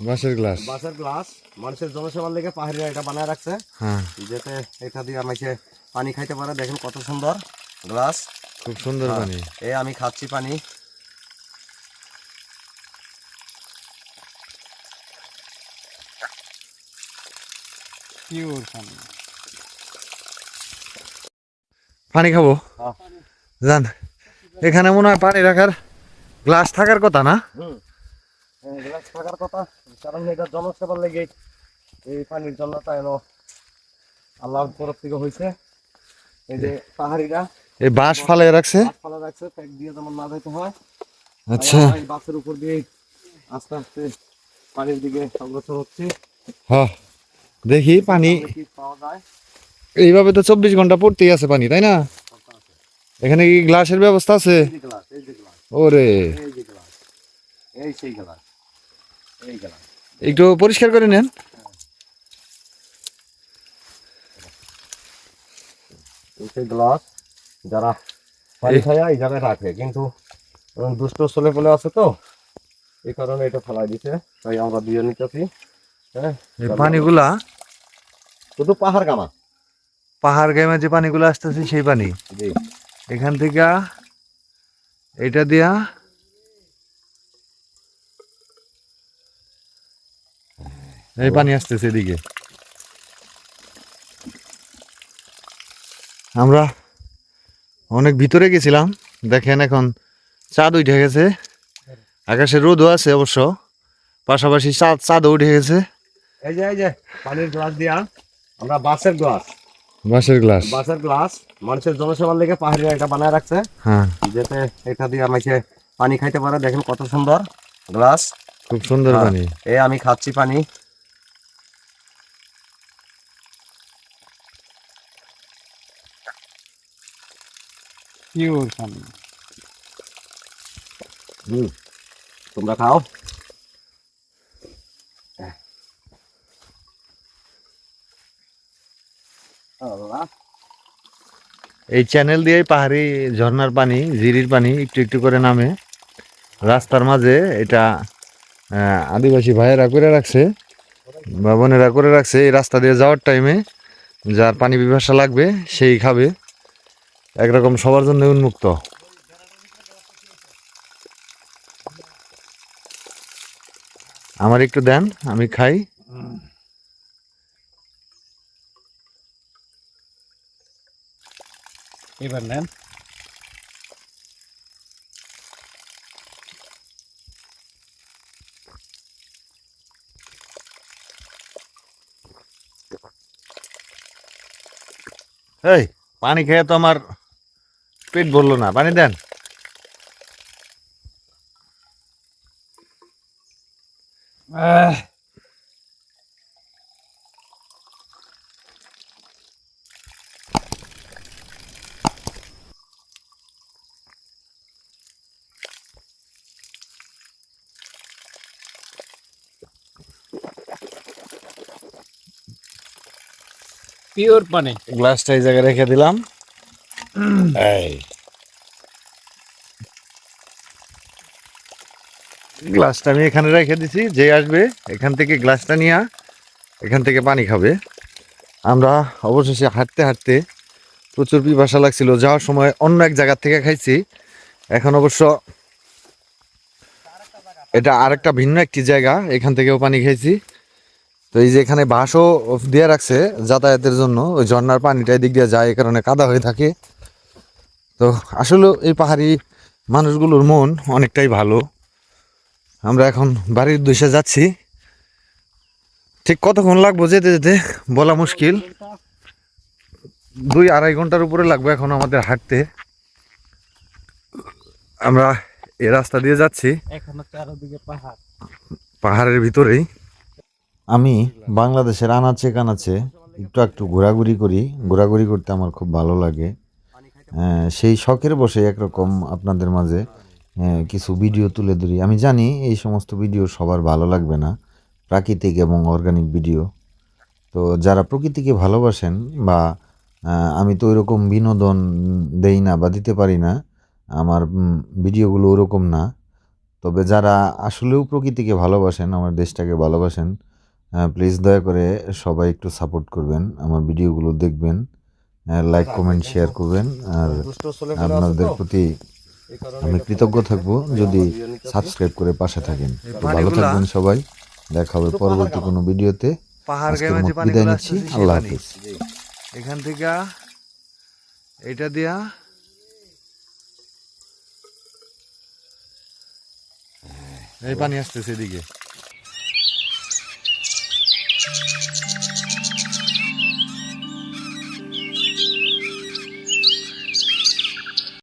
বাঁশের গ্লাস। বাসের গ্লাস মানুষের জনসেবার লেগে পাহাড়িরা এটা বানায় রাখছে। হ্যাঁ। যাতে এটা দিয়ে আমাকে পানি খাইতে পারে দেখেন কত সুন্দর গ্লাস। খুব সুন্দর হ্যাঁ। পানি। এই আমি খাচ্ছি পানি। পিওর পানি। পানি খাব? হ্যাঁ। জান এখানে মনে হয় পানি রাখার গ্লাস থাকার কথা না? হুম। গ্লাস থাকার কথা। কারণ এটা জনসেবার লেগে এই পানির জন্য তাই এনো আল্লাহর তরফ থেকে হয়েছে। এই যে পাহাড়িরা এই বাঁশ ফালে রাখছে? গাছপালা রাখছে প্যাক দিয়ে যেমন না যেতে হয়। আচ্ছা। এই বাসের উপর দিয়ে আস্তে আস্তে পানির দিকে অগ্রসর হচ্ছে। হ্যাঁ দেখি পানি। পাওয়া যায়? এইভাবে তো চব্বিশ ঘণ্টা পড়তেই আছে পানি তাই না? এখানে কি গ্লাসের ব্যবস্থা আছে? ওরে। এই সেই গ্লাস। একটু পরিষ্কার করে নেন। গ্লাস যারা পানি এই জায়গায় রাখে। কিন্তু দুষ্ট ছেলে পেলে আছে তো এই কারণে এটা ফেলাই দিছে। তাই আমরা দিয়ে নিতেছি হ্যাঁ? পানিগুলা শুধু পাহাড় কামা পাহাড় গায়ে যে পানিগুলো আসতেছে সেই পানি। জি। এখান থেকে এটা দিয়া এই পানি আসতেছে এদিকে। আমরা অনেক ভিতরে গেছিলাম দেখেন এখন চাঁদ উঠে গেছে আকাশে রোদও আছে অবশ্য পাশাপাশি চাঁদ চাঁদও উঠে গেছে। এই যে এই যে পানির গ্লাস দিয়া আমরা বাসের গ্লাস বাঁশের গ্লাস বাসের গ্লাস মানুষের জনসেবার লেগে পাহাড়িরা এটা বানায় রাখছে। হ্যাঁ। যাতে এটা দিয়ে আমাকে পানি খাইতে পারে দেখেন কত সুন্দর গ্লাস খুব সুন্দর হ্যাঁ। পানি। এই আমি খাচ্ছি পানি। পিওর পানি হুম তোমরা খাও এই চ্যানেল দিয়ে পাহাড়ি ঝর্ণার পানি জিরির পানি একটু একটু করে নামে। রাস্তার মাঝে এটা আদিবাসী ভাইয়েরা করে রাখছে বা বোনেরা করে রাখছে এই রাস্তা দিয়ে যাওয়ার টাইমে যার পানি পিপাসা লাগবে সেই খাবে। একরকম সবার জন্য উন্মুক্ত। আমার একটু দেন আমি খাই। এবার নেন। এই পানি খেয়ে তো আমার পেট ভরলো না পানি দেন। পিওর পানি। গ্লাসটা এই জায়গায় রেখে দিলাম। এই গ্লাসটা আমি এখানে রেখে দিছি, যে আসবে, এখান থেকে গ্লাসটা নিয়ে এখান থেকে পানি খাবে। আমরা অবশেষে হাঁটতে হাঁটতে প্রচুর পিপাসা লাগছিল, যাওয়ার সময় অন্য এক জায়গা থেকে খাইছি। এখন অবশ্য এটা আরেকটা ভিন্ন একটি জায়গা, এখান থেকেও পানি খাইছি। তো এই যে এখানে বাঁশও দিয়ে রাখছে যাতায়াতের জন্য, ওই ঝর্ণার পানিটা এদিক দিয়ে যায়, এই কারণে কাদা হয়ে থাকে। তো আসলে এই পাহাড়ি মানুষগুলোর মন অনেকটাই ভালো। আমরা এখন বাড়ির উদ্দেশ্যে যাচ্ছি। ঠিক কতক্ষণ লাগবো যেতে যেতে বলা মুশকিল। দুই আড়াই ঘণ্টার উপরে লাগবে এখন আমাদের হাঁটতে। আমরা এই রাস্তা দিয়ে যাচ্ছি। পাহাড়। পাহাড়ের ভিতরেই। আমি বাংলাদেশের আনাচে কানাচে একটু একটু ঘোরাঘুরি করি। ঘোরাঘুরি করতে আমার খুব ভালো লাগে। সেই শখের বসে একরকম আপনাদের মাঝে কিছু ভিডিও তুলে ধরি। আমি জানি এই সমস্ত ভিডিও সবার ভালো লাগবে না, প্রাকৃতিক এবং অর্গানিক ভিডিও তো যারা প্রকৃতিকে ভালোবাসেন বা আমি তো ওইরকম বিনোদন দেই না বা দিতে পারি না, আমার ভিডিওগুলো ওরকম না। তবে যারা আসলেও প্রকৃতিকে ভালোবাসেন, আমার দেশটাকে ভালোবাসেন প্লিজ দয়া করে সবাই একটু সাপোর্ট করবেন, আমার ভিডিওগুলো দেখবেন। লাইক কমেন্ট শেয়ার করবেন। আর আপনাদের প্রতি আমি কৃতজ্ঞ থাকব যদি। সাবস্ক্রাইব করে পাশে থাকেন। তো ভালো থাকবেন সবাই। দেখা হবে পরবর্তী কোনো ভিডিওতে। বিদায় নিচ্ছি। আল্লাহ হাফিজ। এখান থেকে এটা দিয়া এই পানি আসতেছে এদিকে।